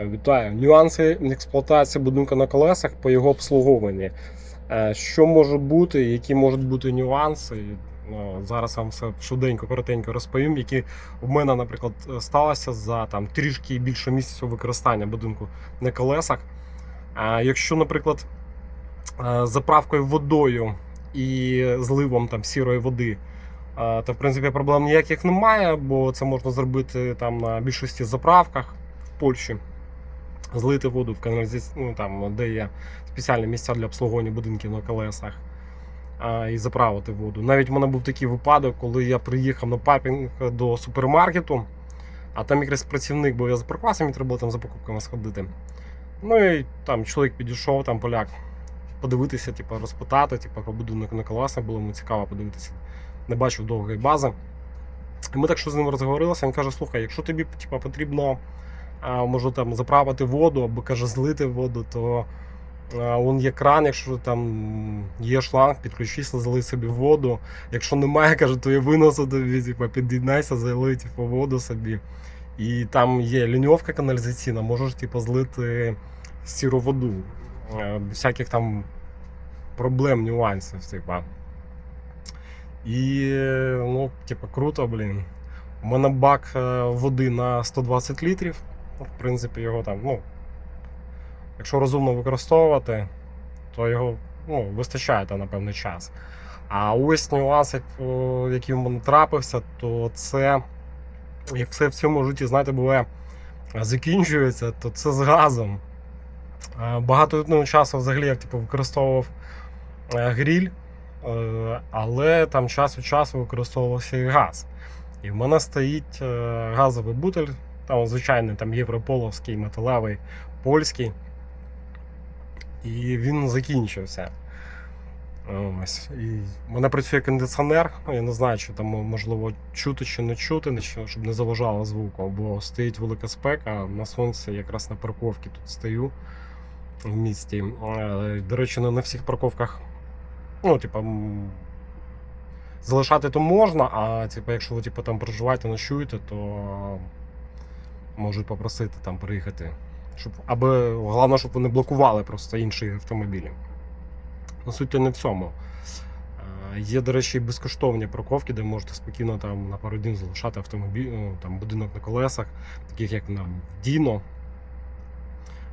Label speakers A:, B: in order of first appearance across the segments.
A: Вітаю. Нюанси експлуатації будинку на колесах по його обслуговуванні. Е, Що може бути, які можуть бути нюанси? Ну, Зараз вам все швиденько, коротенько розповім, які в мене, наприклад, сталося за там трішки більше місяця використання будинку на колесах. Якщо, наприклад, е, заправкою водою і зливом там сірої води, е, то в принципі проблем ніяких немає, бо це можна зробити там на більшості заправках в Польщі. Злити воду в каналізацію, ну, там, де є спеціальні місця для обслуговування будинків на колесах а, і заправити воду. Навіть в мене був такий випадок, коли я приїхав на папінг до супермаркету, а там якраз працівник, бо я запаркувався, мені треба було там за покупками сходити. Ну і там чоловік підійшов, там поляк, подивитися, типу, розпитати, типу, про будинок на колесах, було йому цікаво подивитися. Не бачив довгої бази. І ми так що з ним розговорилися, він каже: слухай, якщо тобі типу, потрібно а, може там заправити воду або каже злити воду, то он є кран, якщо там є шланг, підключись, зали собі воду. Якщо немає, каже, то я виносу тобі, типу, під'єднайся, зали типу, воду собі. І там є ліньовка каналізаційна, можеш типу, злити сіру воду. Е, всяких там проблем, нюансів, типа. І, ну, типу, круто, блін. У мене бак е, води на 120 літрів. В принципі, його там, ну, якщо розумно використовувати, то його ну, вистачає там, на певний час. А ось нюанс, який в мене трапився, то це, як все в цьому житті, знаєте, буває, закінчується, то це з газом. Багато ну, часу взагалі я типу, використовував е, гріль, е, але там час від часу використовувався і газ. І в мене стоїть е, газовий бутель, там звичайний там європоловський, металевий, польський. І він закінчився. Ось. І в мене працює кондиціонер. Ну, Я не знаю, чи там можливо чути чи не чути, щоб не заважало звуку, бо стоїть велика спека, на сонці якраз на парковці тут стою в місті. Е, До речі, не на всіх парковках. Ну, типа, залишати то можна, а типа, якщо ви типа, там проживаєте, ночуєте, то можуть попросити там приїхати. Щоб, аби головне, щоб вони блокували просто інші автомобілі. Ну, суть не в цьому. Е, Є, до речі, безкоштовні парковки, де можете спокійно там на пару днів залишати автомобіль, ну, там, будинок на колесах, таких як на Діно.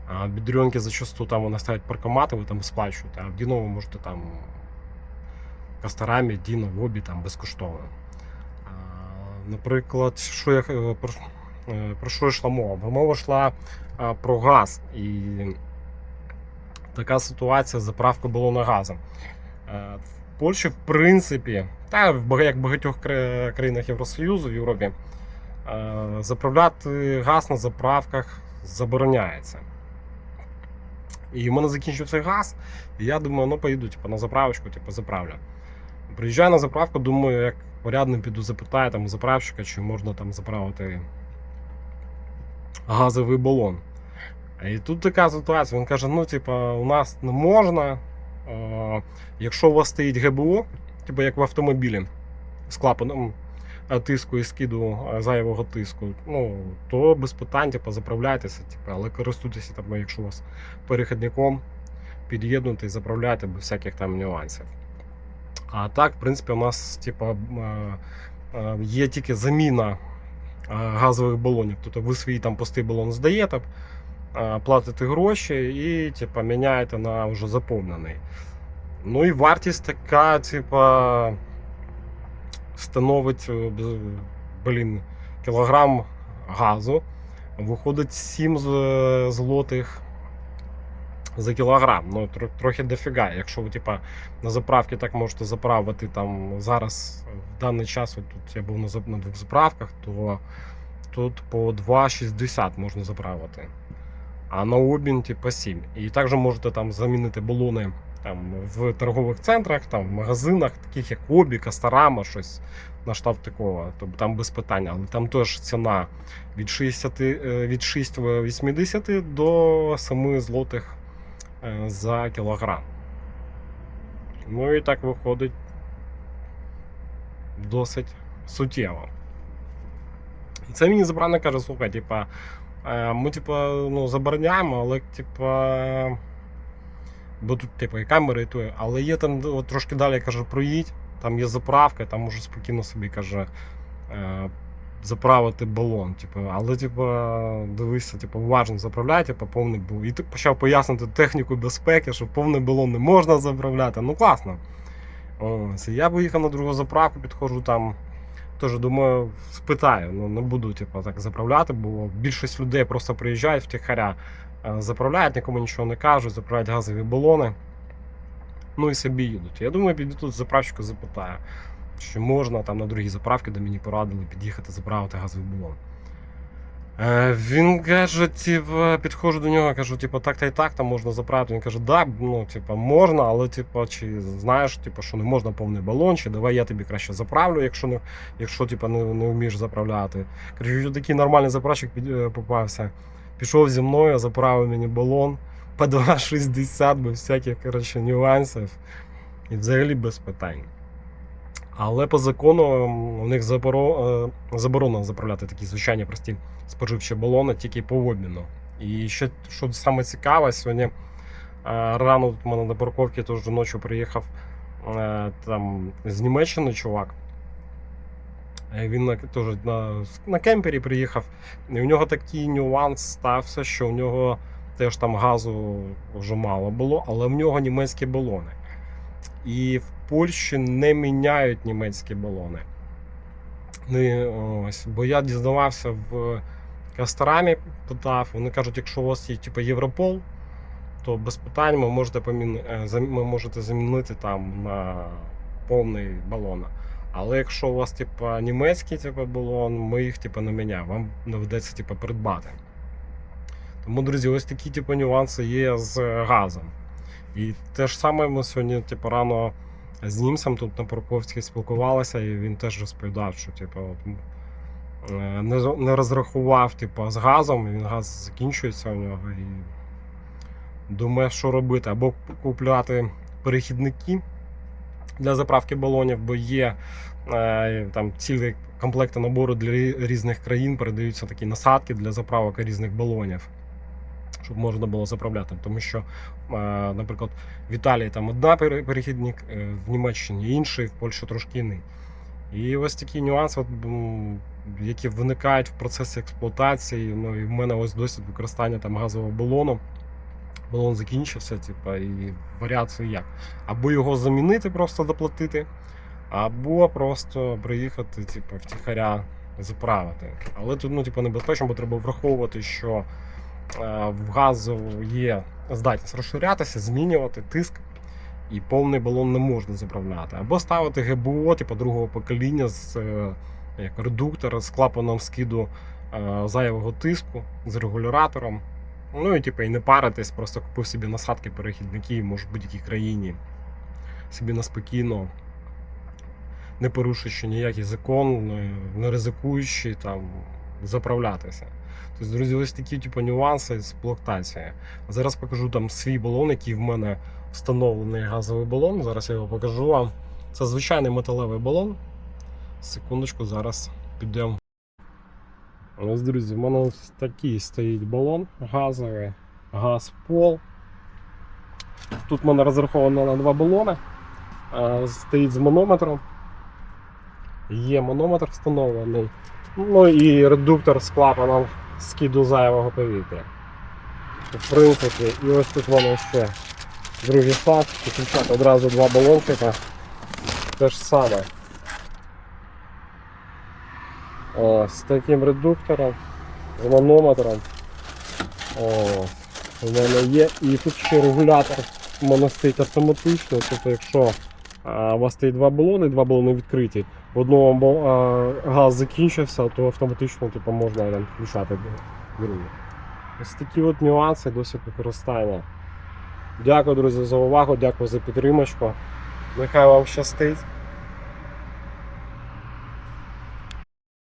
A: А Бідрюнки зачасту там вони ставлять паркомати, ви там сплачуєте, а в Діно ви можете там Касторамі, Діно, Вобі там безкоштовно. А, Наприклад, що я, е, про, е, що йшла мова? Мова йшла про газ. І така ситуація з заправкою балона газом. Е, В Польщі, в принципі, та як в багатьох країнах Євросоюзу в Європі, е, заправляти газ на заправках забороняється. І в мене закінчився газ, і я думаю, ну поїду типу, на заправочку, типу, заправлю. Приїжджаю на заправку, думаю, як порядним піду запитаю там у заправщика, чи можна там заправити газовий балон. І тут така ситуація. Він каже: ну, типа, у нас не можна. Е, якщо у вас стоїть ГБО, типу як в автомобілі з клапаном е, тиску і скиду е, зайвого тиску, ну, то без питань, типу, заправляйтеся, типу, але користуйтеся, там, якщо у вас перехідником, під'єднуйте і заправляйте без всяких там нюансів. А так, в принципі, у нас типу, є тільки заміна газових балонів. Тобто ви свій там пустий балон здаєте, е, платите гроші і типу, міняєте на вже заповнений. Ну і вартість така, типа, становить е, блін, кілограм газу. Виходить 7 злотих за кілограм. Ну, тро- трохи дофіга. Якщо ви типа, на заправці так можете заправити там зараз, в даний час, от тут я був на на двох заправках, то тут по 2,60 можна заправити. А на обмін, типу, 7. І також можете там замінити балони там, в торгових центрах, там, в магазинах, таких як Обі, Касторама, щось на штаб такого. Тобто там без питання. Але там теж ціна від 60, е, від 6,80 до 7 злотих за кілограм. Ну і так виходить досить суттєво. І це мені забрано каже, слухай, типа, Е, Ми, типа, ну, забороняємо, але, типа. Бо тут, типу, і камери, і то. Але є там от, трошки далі, каже, проїдь, там є заправка, там може спокійно собі каже. Заправити балон. Типу, але, типу, дивися, типу, уважно заправляй, типу, повний був. І ти почав пояснити техніку безпеки, що повний балон не можна заправляти. Ну класно. Ось. Я поїхав на другу заправку, підходжу там. Теж думаю, спитаю, ну не буду типу, так заправляти, бо більшість людей просто приїжджають втихаря, е, заправляють, нікому нічого не кажуть, заправляють газові балони. Ну і собі їдуть. Я думаю, піду тут заправщика запитаю, чи можна там на другій заправці, де мені порадили під'їхати заправити газовий балон. Е, Він каже, типу, підходжу до нього, кажу, типу, так та й так, там можна заправити. Він каже, да, ну, типу, можна, але типу, чи знаєш, типу, що не можна повний балон, чи давай я тобі краще заправлю, якщо не, якщо типу, не, не вмієш заправляти. Кажу, що такий нормальний заправщик е, попався. Пішов зі мною, заправив мені балон по 2,60, без всяких коротше, нюансів. І взагалі без питань. Але по закону у них заборо- е, заборонено заправляти такі звичайні прості споживчі балони тільки по обміну. І ще що саме цікаве, сьогодні е, рано тут мене на парковці теж ночі приїхав е, там з Німеччини чувак. Він на, теж на, на кемпері приїхав. І у нього такий нюанс стався, що у нього теж там газу вже мало було, але в нього німецькі балони. І в Польщі не міняють німецькі балони. Не, ось, бо я дізнавався в Касторамі, питав, вони кажуть, якщо у вас є типу, Європол, то без питань ви можете, помін... е, можете замінити там на повний балон. Але якщо у вас типу, німецький типу, балон, ми їх типу, не міняємо, вам доведеться типу, придбати. Тому, друзі, ось такі типу, нюанси є з газом. І те ж саме ми сьогодні, типу, рано з німцем тут на парковці спілкувалися, і він теж розповідав, що типу, е, не, не розрахував типу, з газом, і він газ закінчується у нього і думає, що робити. Або купляти перехідники для заправки балонів, бо є е, там цілі комплекти набору для різних країн, передаються такі насадки для заправок різних балонів. Щоб можна було заправляти, тому що, е, наприклад, в Італії там одна пере- перехідник, е, в Німеччині інший, в Польщі трошки іний. І ось такі нюанси, які виникають в процесі експлуатації. Ну і в мене ось досвід використання там газового балону. Балон закінчився, типу, і варіації як. Або його замінити, просто доплатити, або просто приїхати, типу, втіхаря заправити. Але тут ну, типу, небезпечно, бо треба враховувати, що в газу є здатність розширятися, змінювати тиск, і повний балон не можна заправляти. Або ставити ГБО, типу другого покоління з е, як редуктор з клапаном скиду е, зайвого тиску, з регулятором. Ну і типу, і не паритись, просто купив собі насадки перехідники, може в будь-якій країні. Собі неспокійно, не порушуючи ніякий закон, не ризикуючи там заправлятися. Тобто, друзі, ось такі типу, нюанси з експлуатації. Зараз покажу там свій балон, який в мене встановлений газовий балон. Зараз я його покажу вам. Це звичайний металевий балон. Секундочку, зараз підемо. Ось, друзі, в мене ось такий стоїть балон газовий, газ пол. Тут в мене розраховано на два балони. Е, Стоїть з манометром. Є манометр встановлений. Ну і редуктор з клапаном скиду зайвого повітря. В принципі, і ось тут в мене ще другий шаг, підключати одразу два балончика. Те ж саме. О, з таким редуктором, з манометром. О, у мене є. І тут ще регулятор стоїть автоматично. Тобто, якщо у вас стоїть два балони, два балони відкриті, в одному газ закінчився, то автоматично типу, можна там, включати другу. Ось такі от нюанси досить використання. Дякую, друзі, за увагу, дякую за підтримочку. Нехай вам щастить.